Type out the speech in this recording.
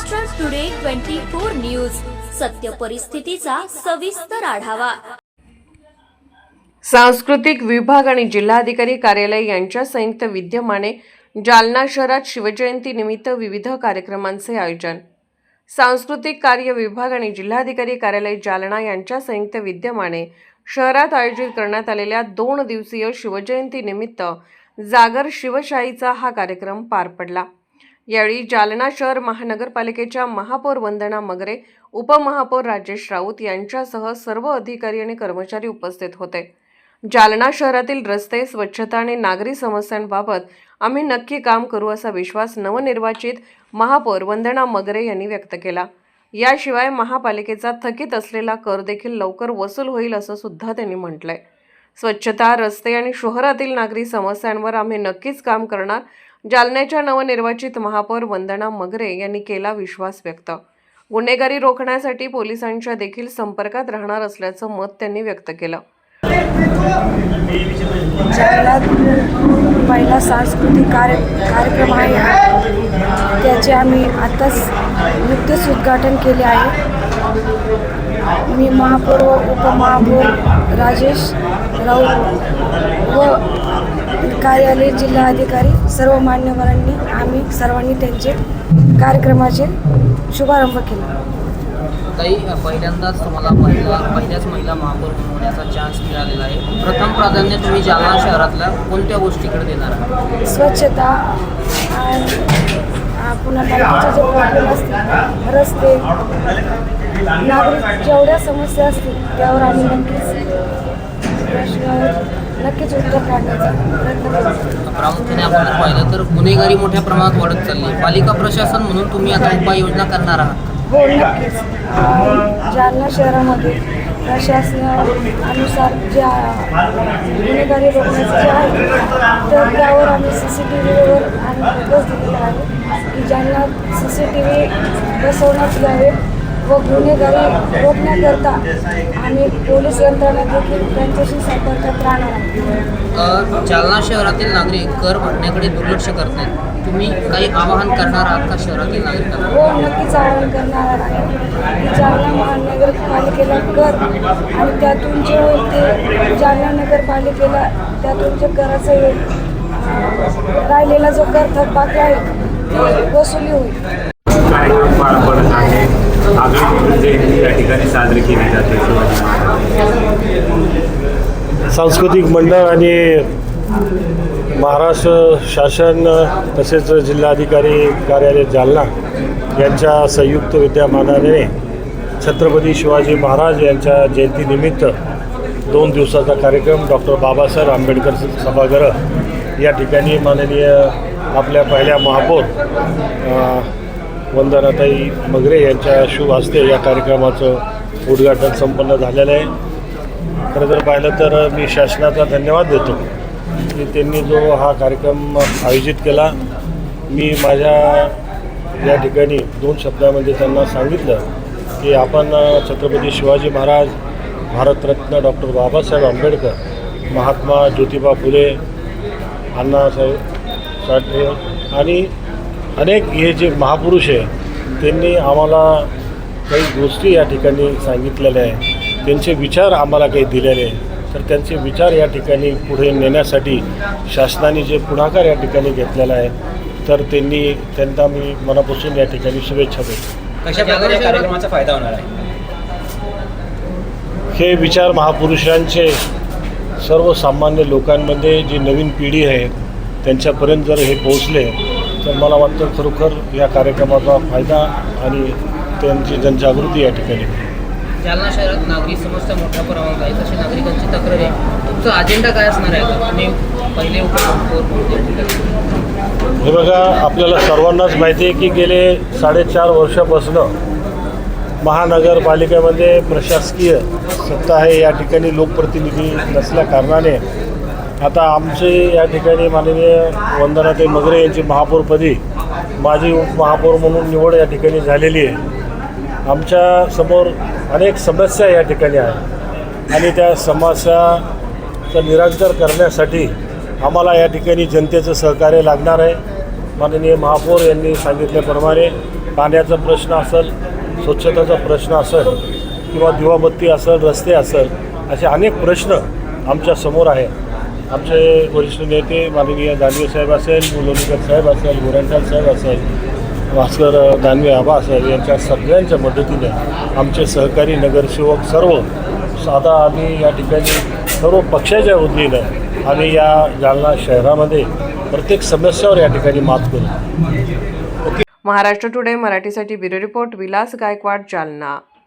Maharashtra today twenty four news सत्य परिस्थितीचा सविस्तर आढावा. सांस्कृतिक विभाग आणि जिल्हाधिकारी कार्यालय यांच्या संयुक्त विद्यमाने जालना शहरात शिवजयंती निमित्त विविध कार्यक्रमांचे आयोजन. सांस्कृतिक कार्य विभाग आणि जिल्हाधिकारी कार्यालय जालना यांच्या संयुक्त विद्यमाने शहरात आयोजित करण्यात आलेल्या दोन दिवसीय शिवजयंती निमित्त जागर शिवशाहीचा हा कार्यक्रम पार पडला. यावेळी जालना शहर महानगरपालिकेच्या महापौर वंदना मगरे उपमहापौर राजेश राऊत यांच्यासह सर्व अधिकारी आणि कर्मचारी उपस्थित होते. जालना शहरातील रस्ते स्वच्छता आणि नागरी समस्यांबाबत आम्ही नक्की काम करू असा विश्वास नवनिर्वाचित महापौर वंदना मगरे यांनी व्यक्त केला. याशिवाय महापालिकेचा थकीत असलेला कर देखील लवकर वसूल होईल असं सुद्धा त्यांनी म्हटलंय. स्वच्छता रस्ते आणि शहरातील नागरी समस्यांवर आम्ही नक्कीच काम करणार जालन्याच्या नवनिर्वाचित महापौर वंदना मगरे यांनी केला विश्वास व्यक्त. गुन्हेगारी रोखण्यासाठी पोलिसांच्या देखील संपर्कात राहणार असल्याचं मत त्यांनी व्यक्त केलं. जालन्यात पहिला सांस्कृतिक कार्य कार्यक्रम आहे त्याचे आम्ही आत्ताच नुकतेच उद्घाटन केले आहे. मी महापौर व उपमहापौर राजेश राऊत व कार्यालय जिल्हाधिकारी सर्व मान्यवरांनी आम्ही सर्वांनी त्यांचे कार्यक्रमाचे शुभारंभ केला. पहिल्यांदाच तुम्हाला महिला पहिल्याच महिला महापौर होण्याचा चान्स मिळालेला आहे. प्रथम प्राधान्य तुम्ही जालना शहरातल्या कोणत्या गोष्टीकडे देणार आहात? स्वच्छता आणि आ, पुन्हा बाकीचे जे प्रॉब्लेम असतील रस्ते नागरिक जेवढ्या समस्या असतील त्यावर आम्ही नक्कीच नक्कीच उत्तर काढण्याचा प्रयत्न करू. प्रामुख्याने आपण पाहिलं तर गुन्हेगारी मोठ्या प्रमाणात वाढत चालली आहे. पालिका प्रशासन म्हणून तुम्ही आता उपाययोजना करणार आहात हो नक्कीच. जालना शहरामध्ये प्रशासनानुसार जे आ, गुन्हेगारी रोखण्याचं जे आहे तर त्यावर आम्ही सी सी टी व्हीवर आम्ही फोकस दिलेला आहे की ज्यांना सी सी टी व्ही बसवण्यात यावे व गुन्हेगारी रोखण्याकरता आम्ही पोलीस यंत्रणा देखील त्यांच्याशी संपर्कात राहणार आहोत. जालना शहरातील नागरिक कर भरण्याकडे दुर्लक्ष करत आहेत. तुम्ही काही आवाहन करणार आहात का शहरातील नागरिकांना? हो नक्कीच आवाहन करणार आहे. की जालना महानगरपालिकेला कर आणि त्यातून जे होईल ते जालना नगरपालिकेला त्यातून जे करायचं होईल अं, राहिलेला जो कर थकबाकी आहे ते वसुली होईल. कार्यक्रम पार पडत आहे आगळी जयंती या ठिकाणी साजरी केली जाते सांस्कृतिक मंडळ आणि महाराष्ट्र शासन तसेच जिल्हाधिकारी कार्यालय जालना यांच्या संयुक्त विद्यमानाने छत्रपती शिवाजी महाराज यांच्या जयंतीनिमित्त दोन दिवसाचा कार्यक्रम डॉक्टर बाबासाहेब आंबेडकर सभागृह या ठिकाणी माननीय आपल्या पहिल्या महापौर वंदनाताई मगरे यांच्या शुभ हस्ते या कार्यक्रमाचं उद्घाटन संपन्न झालेलं आहे. खरं जर पाहिलं तर मी शासनाचा धन्यवाद देतो की त्यांनी जो हा कार्यक्रम आयोजित केला. मी माझ्या या ठिकाणी दोन शब्दामध्ये त्यांना सांगितलं की आपण छत्रपती शिवाजी महाराज भारतरत्न डॉक्टर बाबासाहेब आंबेडकर महात्मा ज्योतिबा फुले अण्णासाहेब साठे आणि अनेक हे जे महापुरुष आहे त्यांनी आम्हाला काही गोष्टी या ठिकाणी सांगितलेल्या आहे. त्यांचे विचार आम्हाला काही दिलेले आहे. तर त्यांचे विचार या ठिकाणी पुढे नेण्यासाठी शासनाने जे पुढाकार या ठिकाणी घेतलेला आहे तर त्यांनी त्यांना मी मनापासून या ठिकाणी शुभेच्छा देतो. कशा प्रकारे कार्यक्रमाचा फायदा होणार आहे? हे विचार महापुरुषांचे सर्वसामान्य लोकांमध्ये जी नवीन पिढी आहे त्यांच्यापर्यंत जर हे पोहोचले तर मला वाटतं खरोखर या कार्यक्रमाचा फायदा आणि त्यांची जनजागृती या ठिकाणी. जालना शहरात नागरिक समस्या मोठ्या प्रमाणात आहे तशी नागरिकांची तक्रार आहे तुमचा अजेंडा काय असणार आहे? तुम्ही पहिले हे बघा आपल्याला सर्वांनाच माहिती आहे की गेले साडेचार वर्षापासून महानगरपालिकेमध्ये प्रशासकीय सत्ता आहे या ठिकाणी लोकप्रतिनिधी नसल्या कारणाने आता आमचे या ठिकाणी माननीय वंदनाताई मगरे यांची महापौरपदी माजी उपमहापौर म्हणून निवड या ठिकाणी झालेली आहे. आमच्यासमोर अनेक समस्या या ठिकाणी आहेत. आणि त्या समस्याचं निराकरण करण्यासाठी आम्हाला या ठिकाणी जनतेचं सहकार्य लागणार आहे. माननीय महापौर यांनी सांगितल्याप्रमाणे पाण्याचा प्रश्न असेल स्वच्छतेचा प्रश्न असेल किंवा दिवाबत्ती असेल रस्ते असेल असे अनेक प्रश्न आमच्यासमोर आमचे वरिष्ठ नेते माननीय दानवे साहेब असेल मुलोनीकर साहेब असेल गोरंट्याल साहेब असेल भास्कर दानवे आबा असेल यांच्या सगळ्यांच्या मदतीने आमचे सहकारी नगरसेवक सर्व साधा आम्ही या ठिकाणी सर्व पक्षाच्या वतीनं आम्ही या जालना शहरामध्ये प्रत्येक समस्यावर या ठिकाणी मात करू. महाराष्ट्र टुडे मराठीसाठी ब्युरो रिपोर्ट विलास गायकवाड जालना.